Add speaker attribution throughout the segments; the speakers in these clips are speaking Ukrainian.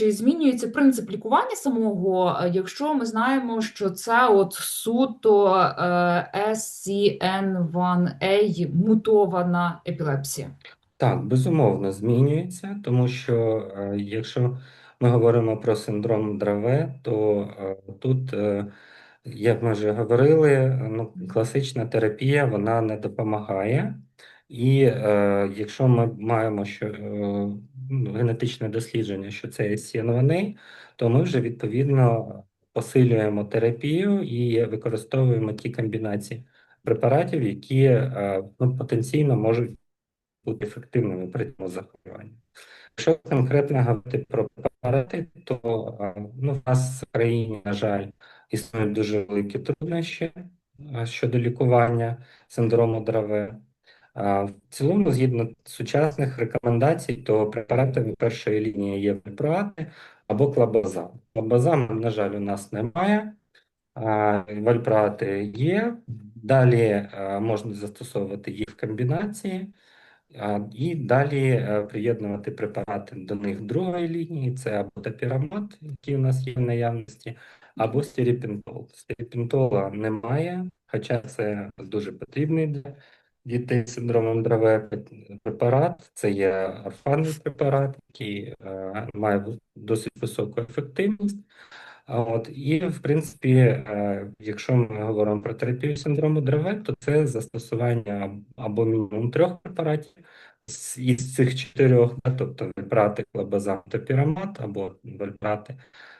Speaker 1: чи змінюється принцип лікування самого, е, якщо ми знаємо, що це от суто е, SCN1A мутована епілепсія?
Speaker 2: Так, безумовно, змінюється, тому що е, якщо ми говоримо про синдром Драве, то тут, як ми вже говорили, ну, класична терапія вона не допомагає. І е, якщо ми маємо що, генетичне дослідження, що це SCN1A, то ми вже відповідно посилюємо терапію і використовуємо ті комбінації препаратів, які е, ну, потенційно можуть бути ефективними при цьому захворюванні. Якщо конкретно говорити про препарати, то ну, в нас в країні, на жаль, існують дуже великі труднощі щодо лікування синдрому Драве. В цілому, згідно сучасних рекомендацій, то препаратами першої лінії є препарати або клабазам. Клабазам, на жаль, у нас немає. Вальпрати є. Далі можна застосовувати їх в комбінації. І далі е, приєднувати препарати до них другої лінії, це або топірамат, який у нас є в наявності, або стеріпентол. Стеріпентола немає, хоча це дуже потрібний для дітей з синдромом Драве препарат. Це є орфанний препарат, який е, має досить високу ефективність. От, і, в принципі, е, якщо ми говоримо про терапію синдрому Древе, то це застосування або мінімум трьох препаратів із цих чотирьох, да, тобто вальпрати, клабазам, топірамат, або вальпрати,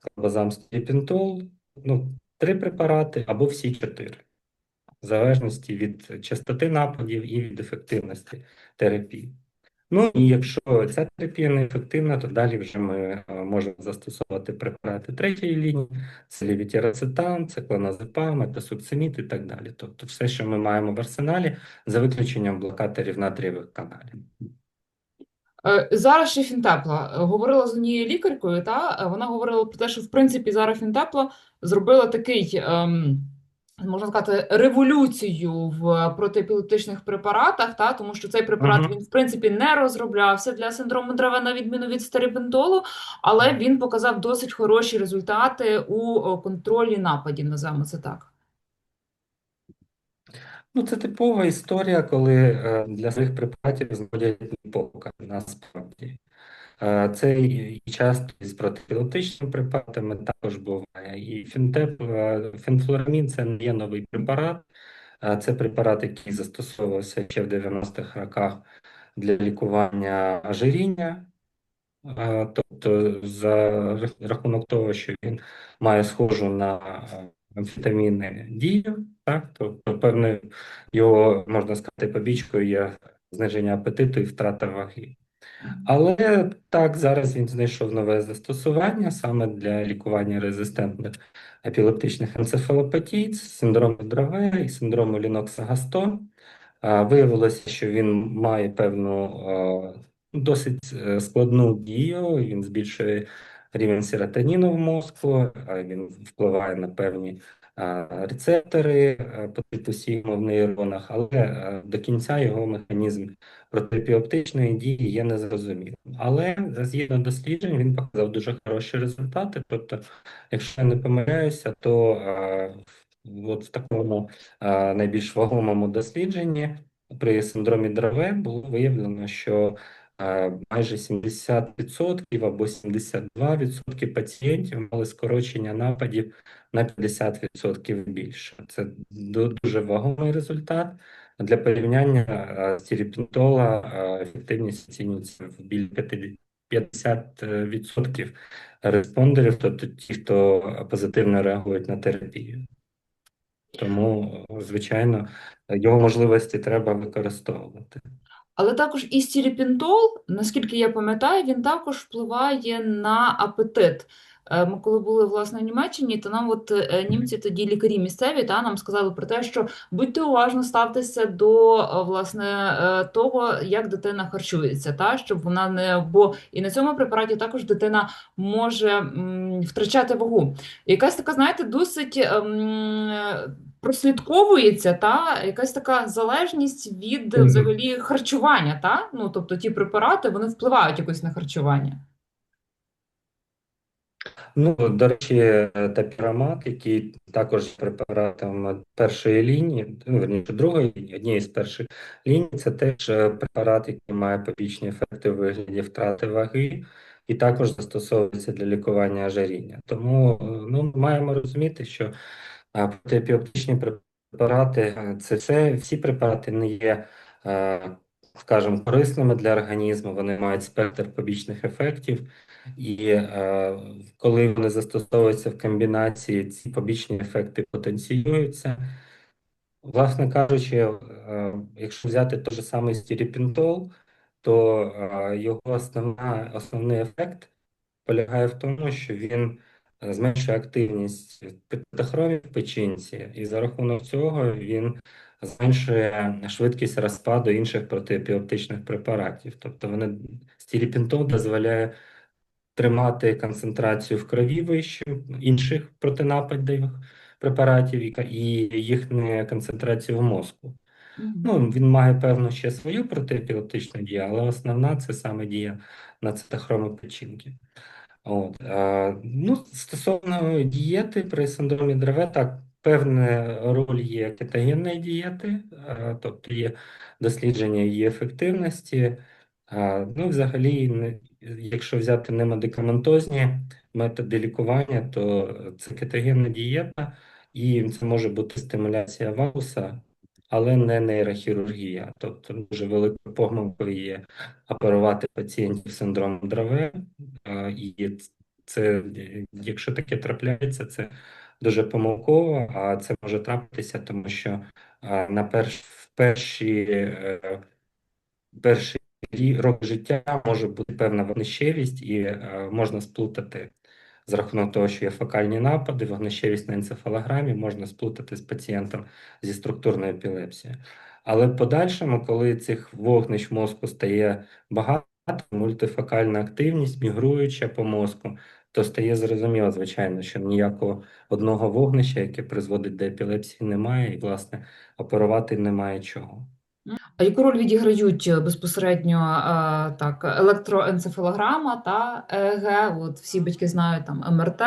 Speaker 2: клабазам, степінтол, ну, три препарати, або всі чотири, в залежності від частоти нападів і від ефективності терапії. Ну і якщо ця терапія не ефективна, то далі вже ми е, можемо застосовувати препарати третьої лінії, це лівітірацетам, це клоназепам, метасукцимід і так далі. Тобто все, що ми маємо в арсеналі, за виключенням блокаторів натрієвих каналів.
Speaker 1: Е, Зараз ще Фінтепла говорила з однією лікаркою, та е, вона говорила про те, що в принципі зараз Фінтепла зробила такий, ем, можна сказати, революцію в протиепілептичних препаратах, та тому що цей препарат
Speaker 2: Мгм.
Speaker 1: він в принципі не розроблявся для синдрому Древе, на відміну від стерипентолу, але він показав досить хороші результати у контролі нападів, називаємо це так.
Speaker 2: Ну, це типова історія, коли е, для своїх препаратів знаходять ліповка, насправді. Це і часто із протифілотичними препаратами також буває. І фінтеп, фенфлурамін це не є новий препарат. Це препарат, який застосовувався ще в 90-х роках для лікування ожиріння. Тобто, за рахунок того, що він має схожу на амфетаміни дію, так, тобто певною його, можна сказати, побічкою є зниження апетиту і втрата ваги. Але так, зараз він знайшов нове застосування саме для лікування резистентних епілептичних енцефалопатій, синдрому Драве і синдрому Лінокса-Гастон. Виявилося, що він має певну досить е, складну дію, він збільшує рівень серотоніну в мозку, він впливає на певні а, рецептори а, по типу сігма в нейронах, але до кінця його механізм протипіоптичної дії є незрозумілим. Але згідно досліджень він показав дуже хороші результати. Тобто, якщо я не помиляюся, то от в такому найбільш вагомому дослідженні при синдромі Драве було виявлено, що майже 70% або 72% пацієнтів мали скорочення нападів на 50% більше. Це дуже вагомий результат. Для порівняння а, стіріпентола а, ефективність оцінюється в біля 50 50% респондерів, тобто ті, хто позитивно реагують на терапію. Тому, звичайно, його можливості треба використовувати.
Speaker 1: Але також і стіліпінтол, наскільки я пам'ятаю, він також впливає на апетит. Е, Ми коли були власне в Німеччині, то нам от е, німці тоді лікарі місцеві та нам сказали про те, що будьте уважно ставтеся до е, власне того, як дитина харчується, та щоб вона не бо і на цьому препараті також дитина може м, втрачати вагу. Якась така, знаєте, досить ем, прослідковується та якась така залежність від взагалі харчування, та? Ну, тобто ті препарати вони впливають якось на харчування.
Speaker 2: Ну, до речі, тапірамат, який також є препаратом першої лінії, ну, верніше, другої лінії, однієї з перших ліній, це теж е, препарат, який має побічні ефекти у вигляді втрати ваги, і також застосовується для лікування ожиріння. Тому е, ну, маємо розуміти, що е, протиепілептичні препарати це все, всі препарати не є. е, Скажімо, корисними для організму, вони мають спектр побічних ефектів, і е, коли вони застосовуються в комбінації, ці побічні ефекти потенціюються. Власне кажучи, е, якщо взяти той же самий стіріпінтол, то його основна, основний ефект полягає в тому, що він зменшує активність пентахромів в печінці, і за рахунок цього він зменшує швидкість розпаду інших протиепілептичних препаратів. Тобто вони стіріпінтол дозволяє тримати концентрацію в крові вищу інших протинападних препаратів і і їхню концентрацію в мозку. Ну, він має певну ще свою протиепілептичну дію, але основна це саме дія на цитохроми печінки. От, ну, стосовно дієти при синдромі Древе, так, певна роль є кетогенної дієти, тобто є дослідження її ефективності. Ну, взагалі, якщо взяти немедикаментозні методи лікування, то це кетогенна дієта, і це може бути стимуляція вагуса, але не нейрохірургія. Тобто дуже великою помилкою є оперувати пацієнтів синдромом Древе, а, І це, якщо таке трапляється, це дуже помилково, а це може трапитися, тому що на перш, в перші, е, перший рок життя може бути певна вогнищевість, і е, можна сплутати за рахунок того, що є фокальні напади, вогнищевість на енцефалограмі можна сплутати з пацієнтом зі структурною епілепсією. Але в подальшому, коли цих вогнищ мозку стає багато, мультифокальна активність, мігруюча по мозку, то стає зрозуміло, звичайно, що ніякого одного вогнища, яке призводить до епілепсії, немає, і, власне, оперувати немає чого.
Speaker 1: А яку роль відіграють е, безпосередньо е, так, електроенцефалограма та ЕЕГ? От всі батьки знають там МРТ.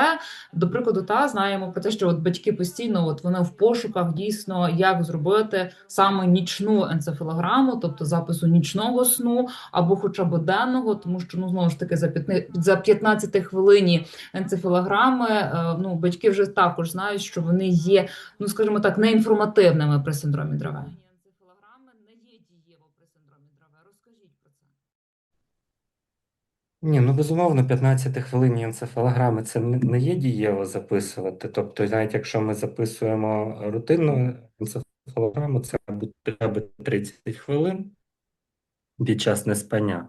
Speaker 1: До прикладу, та знаємо про те, що от батьки постійно от вони в пошуках дійсно як зробити саме нічну енцефалограму, тобто запису нічного сну або хоча б денного, тому що ну знову ж таки за 15, за 15 хвилині енцефалограми. е, Ну батьки вже також знають, що вони є, ну скажімо так, неінформативними при синдромі Древе. Енцефалограми не є дієво при синдромі Древе. Розкажіть про це.
Speaker 2: Ні, ну безумовно, 15 хвилин енцефалограми це не є дієво записувати. Тобто, навіть якщо ми записуємо рутинну енцефалограму, це буде 30 хвилин під час неспання.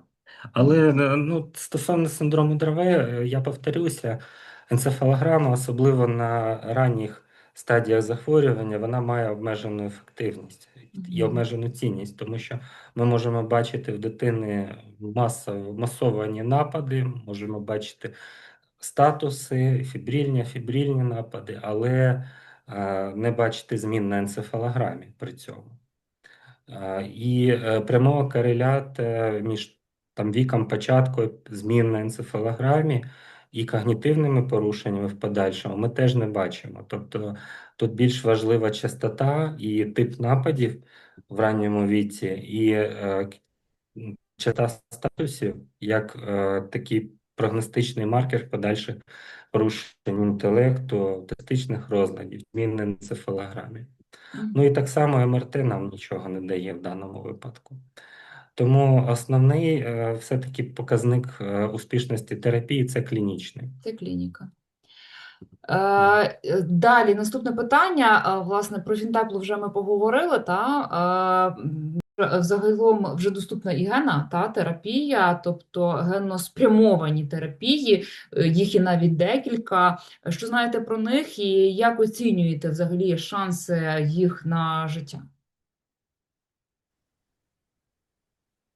Speaker 2: Але е, ну, стосовно синдрому Древе, е, я повторюся, енцефалограма, особливо на ранніх стадіях захворювання, вона має обмежену ефективність і обмежену цінність, тому що ми можемо бачити в дитини масово, масовані напади, можемо бачити статуси, фібрильні, фібрильні напади, але е, не бачити змін на енцефалограмі при цьому. І е, прямого корелята між там віком початку змін на енцефалограмі і когнітивними порушеннями в подальшому ми теж не бачимо. Тобто тут більш важлива частота і тип нападів в ранньому віці, і е, частота статусів як е, такий прогностичний маркер подальших порушень інтелекту, аутистичних розладів, змін на енцефалограмі. Ну і так само МРТ нам нічого не дає в даному випадку. Тому основний е, все-таки показник е, успішності терапії це клінічний.
Speaker 1: Це клініка. Е, далі наступне питання. Власне, про фінтеплу вже ми поговорили. Та е, загалом вже доступна і генна та терапія, тобто генно-спрямовані терапії, е, їх і навіть декілька. Що знаєте про них, і як оцінюєте взагалі шанси їх на життя?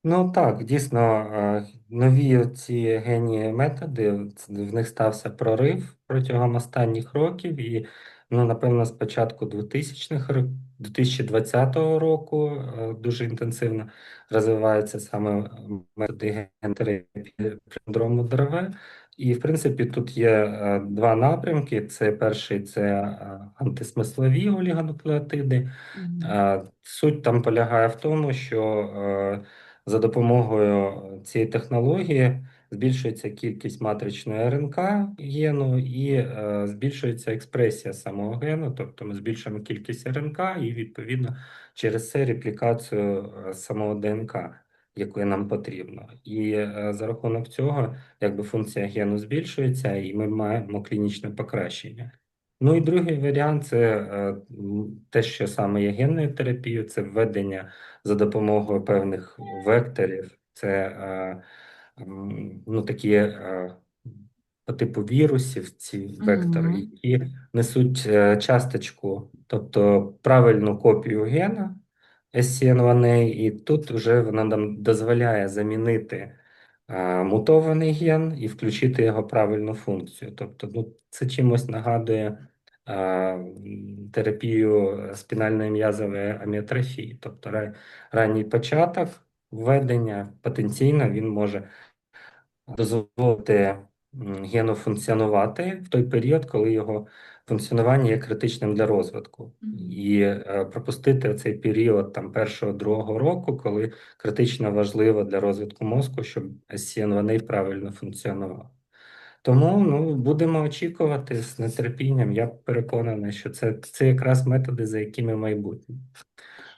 Speaker 2: Ну так, дійсно, е, нові ці генії методи, ц- в них стався прорив протягом останніх років, і ну, напевно, з початку 2000-х, рок- 2020 року е, дуже інтенсивно розвиваються саме методи генотерапії при синдрому Древе. І, в принципі, тут є е, два напрямки. Це перший це е, антисмислові олігонуклеотиди.
Speaker 1: Мгм.
Speaker 2: Е, Суть там полягає в тому, що е, за допомогою цієї технології збільшується кількість матричної РНК гену і е, збільшується експресія самого гену, тобто ми збільшуємо кількість РНК і відповідно через це реплікацію е, самого ДНК, якої нам потрібно. І е, за рахунок цього якби функція гену збільшується, і ми маємо клінічне покращення. Ну і другий варіант це е, те, що саме є генною терапією, це введення за допомогою певних векторів. Це е, ну, такі е, по типу вірусів, ці вектори,
Speaker 1: Мгм.
Speaker 2: які несуть часточку, тобто правильну копію гена SCN1A, і тут вже вона нам дозволяє замінити мутований ген і включити його правильну функцію. Тобто, ну, це чимось нагадує терапію спінальної м'язової аміотрофії, тобто ра- ранній початок введення потенційно він може дозволити гену функціонувати в той період, коли його функціонування є критичним для розвитку, і е, пропустити цей період там першого другого року, коли критично важливо для розвитку мозку, щоб SCN1A правильно функціонував. Тому ну, будемо очікувати з нетерпінням. Я переконаний, що це, це якраз методи, за якими майбутнє.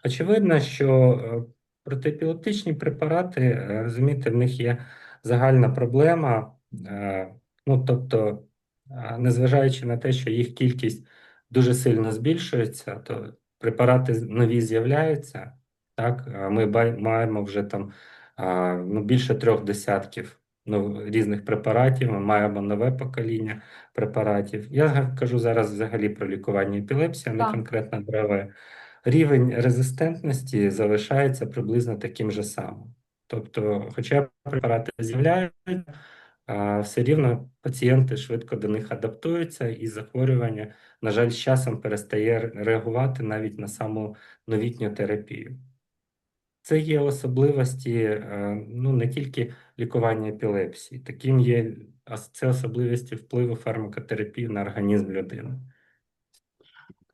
Speaker 2: Очевидно, що е, протиепілептичні препарати, е, розумієте, в них є загальна проблема. е, Ну, тобто, незважаючи на те, що їх кількість дуже сильно збільшується, то препарати нові з'являються. Так, ми маємо вже там ну, більше трьох десятків різних препаратів. Ми маємо нове покоління препаратів. Я кажу зараз взагалі про лікування епілепсії, а не конкретно древе. Рівень резистентності залишається приблизно таким же самим. Тобто, хоча препарати з'являються, все рівно пацієнти швидко до них адаптуються, і захворювання, на жаль, з часом перестає реагувати навіть на саму новітню терапію. Це є особливості е, ну, не тільки лікування епілепсії, таким є це особливості впливу фармакотерапії на організм людини.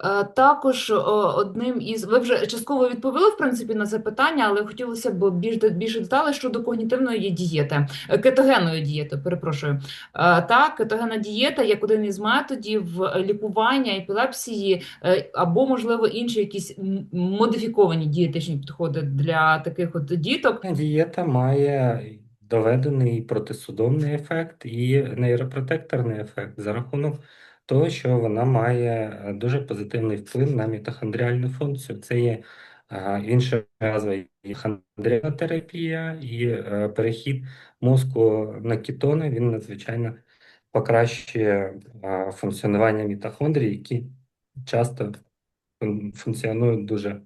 Speaker 1: Е, Також одним із ви вже частково відповіли в принципі на це питання, але хотілося б більш більше деталей щодо когнітивної дієти, е, кетогенної дієти. Перепрошую. Е, Так, кетогенна дієта як один із методів е, лікування епілепсії, е, або можливо інші якісь модифіковані дієтичні підходи для таких от діток.
Speaker 2: Дієта має доведений протисудомний ефект і нейропротекторний ефект за рахунок того, що вона має е, дуже позитивний вплив на мітохондріальну функцію. Це є е, інша назва і хондріотерапія, і перехід мозку на кетони, він надзвичайно покращує е, функціонування мітохондрій, які часто функціонують дуже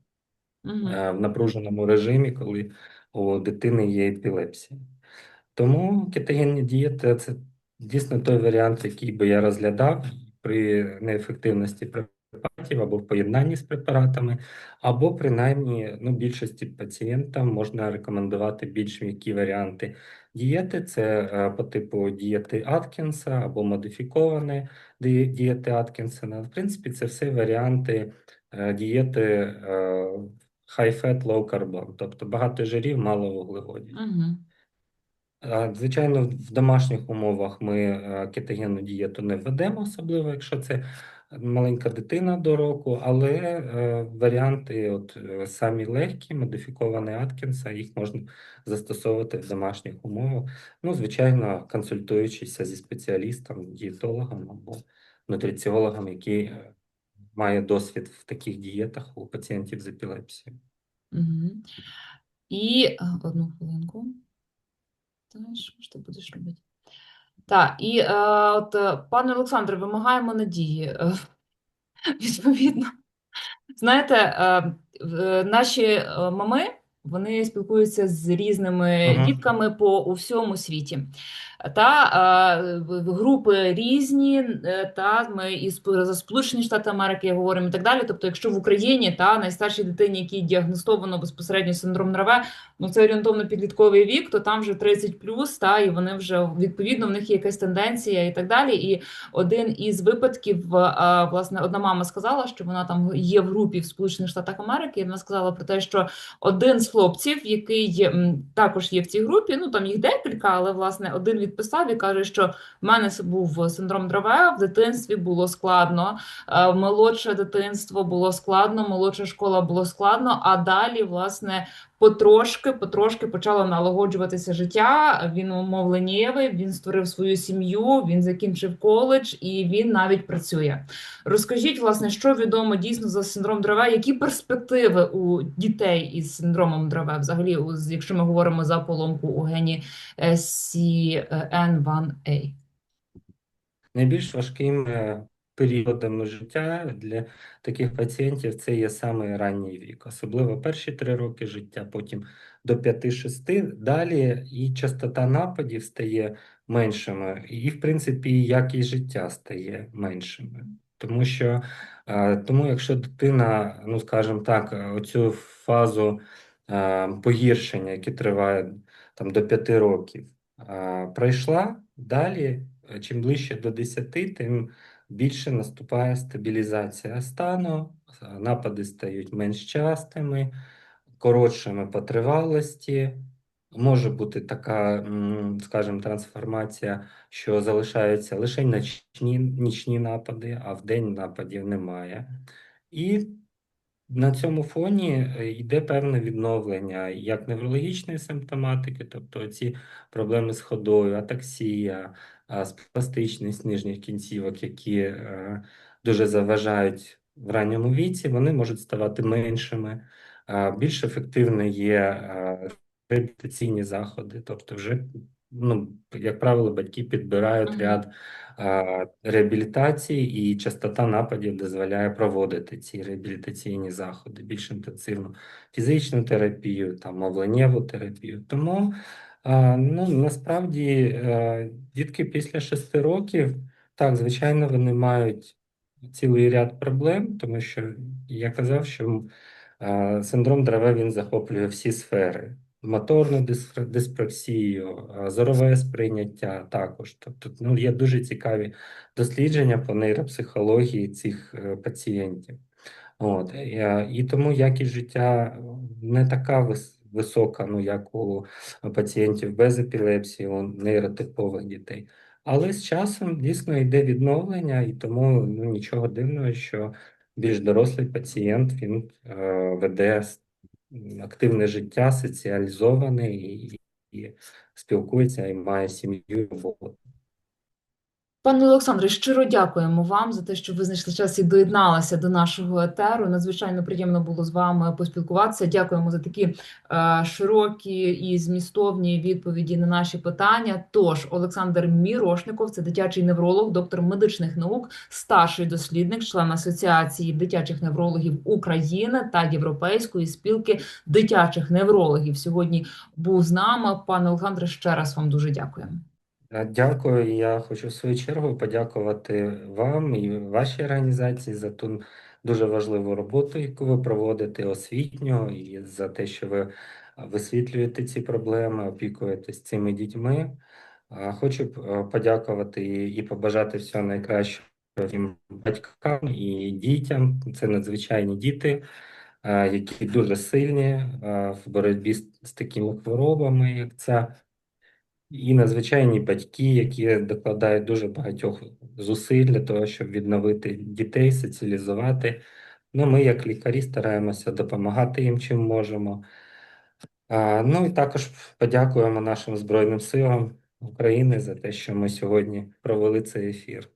Speaker 1: Угу.
Speaker 2: в напруженому режимі, коли у дитини є епілепсія. Тому кетогенні дієти це дійсно той варіант, який би я розглядав при неефективності препаратів або в поєднанні з препаратами, або принаймні ну, більшості пацієнтам можна рекомендувати більш м'які варіанти дієти. Це е, по типу дієти Аткінса або модифіковані дієти Аткінсона. В принципі, це все варіанти е, дієти е, high fat, low carbon, тобто багато жирів, мало вуглеводів.
Speaker 1: Угу.
Speaker 2: Звичайно, в домашніх умовах ми е, кетогенну дієту не введемо, особливо якщо це маленька дитина до року, але е, варіанти, от е, самі легкі, модифіковані Аткінса, їх можна застосовувати в домашніх умовах. Ну, звичайно, консультуючися зі спеціалістом, дієтологом або нутриціологом, який має досвід в таких дієтах у пацієнтів з епілепсією.
Speaker 1: Угу. І одну хвилинку. Та що ж ти будеш робити? Так, і е, от, е, пане Олександре, вимагаємо надії. Е, відповідно. Знаєте, е, е, наші е, мами вони спілкуються з різними
Speaker 2: Мгм.
Speaker 1: дітками по у всьому світі. Та групи різні, е, та ми і сп- за Сполучені Штати Америки говоримо і так далі. Тобто, якщо в Україні та найстаршій дитині, якій діагностовано безпосередньо синдром Древе, ну це орієнтовно підлітковий вік, то там вже 30 плюс, та і вони вже відповідно в них є якась тенденція і так далі. І один із випадків, власне, одна мама сказала, що вона там є в групі в Сполучених Штатах Америки. І вона сказала про те, що один з хлопців, який також є в цій групі, ну там їх декілька, але власне один відписав і каже, що в мене це був синдром Драве, в дитинстві було складно, е, молодше дитинство було складно, молодша школа було складно, а далі, власне, потрошки, потрошки почало налагоджуватися життя. Він мовленєвий, він створив свою сім'ю, він закінчив коледж і він навіть працює. Розкажіть, власне, що відомо дійсно за синдром Древе, які перспективи у дітей із синдромом Древе, взагалі, якщо ми говоримо за поломку у гені е, CN1A?
Speaker 2: Найбільш важкими періодами життя для таких пацієнтів це є саме ранній вік, особливо перші три роки життя, потім до 5-6, далі і частота нападів стає меншими, і, в принципі, якість життя стає меншими. Тому що, е, тому якщо дитина, ну скажімо так, е, оцю фазу е, погіршення, яке триває там до 5 років, пройшла, далі Чим ближче до 10, тим більше наступає стабілізація стану, напади стають менш частими, коротшими по тривалості. Може бути така, скажімо, трансформація, що залишаються лише нічні, нічні напади, а вдень нападів немає. І на цьому фоні е, йде певне відновлення як неврологічної симптоматики, тобто ці проблеми з ходою, атаксія, спастичність нижніх кінцівок, які е, дуже заважають в ранньому віці, вони можуть ставати меншими. Більш ефективними є реабілітаційні заходи, тобто вже, ну, як правило, батьки підбирають ряд а, реабілітації, і частота нападів дозволяє проводити ці реабілітаційні заходи більш інтенсивно, фізичну терапію, там, мовленнєву терапію. Тому ну, насправді е, дітки після 6 років, так, звичайно, вони мають цілий ряд проблем, тому що я казав, що е, синдром Древе він захоплює всі сфери моторну дис- диспраксію, зорове сприйняття також. Тобто, ну, є дуже цікаві дослідження по нейропсихології цих е, пацієнтів. От, і, тому якість життя не така вис- висока, ну, як у пацієнтів без епілепсії, у нейротипових дітей. Але з часом дійсно йде відновлення, і тому ну, нічого дивного, що більш дорослий пацієнт він е, веде активне життя, соціалізований і, і спілкується, і має сім'ю, роботу.
Speaker 1: Пане Олександре, щиро дякуємо вам за те, що ви знайшли час і доєдналися до нашого етеру. Надзвичайно приємно було з вами поспілкуватися. Дякуємо за такі е, широкі і змістовні відповіді на наші питання. Тож, Олександр Мірошников, це дитячий невролог, доктор медичних наук, старший дослідник, член Асоціації дитячих неврологів України та Європейської спілки дитячих неврологів. Сьогодні був з нами. Пане Олександре, ще раз вам дуже дякуємо.
Speaker 2: Е, Дякую. Я хочу в свою чергу подякувати вам і вашій організації за ту дуже важливу роботу, яку ви проводите освітньо, і за те, що ви висвітлюєте ці проблеми, опікуєтесь цими дітьми. Хочу е, подякувати і побажати всього найкращого їм батькам і дітям. Це надзвичайні діти, е, які дуже сильні е, в боротьбі з такими хворобами, як ця. І надзвичайні батьки, які докладають дуже багатьох зусиль для того, щоб відновити дітей, соціалізувати. Ну, ми, як лікарі, стараємося допомагати їм чим можемо. А, ну і також подякуємо нашим Збройним силам України за те, що ми сьогодні провели цей ефір.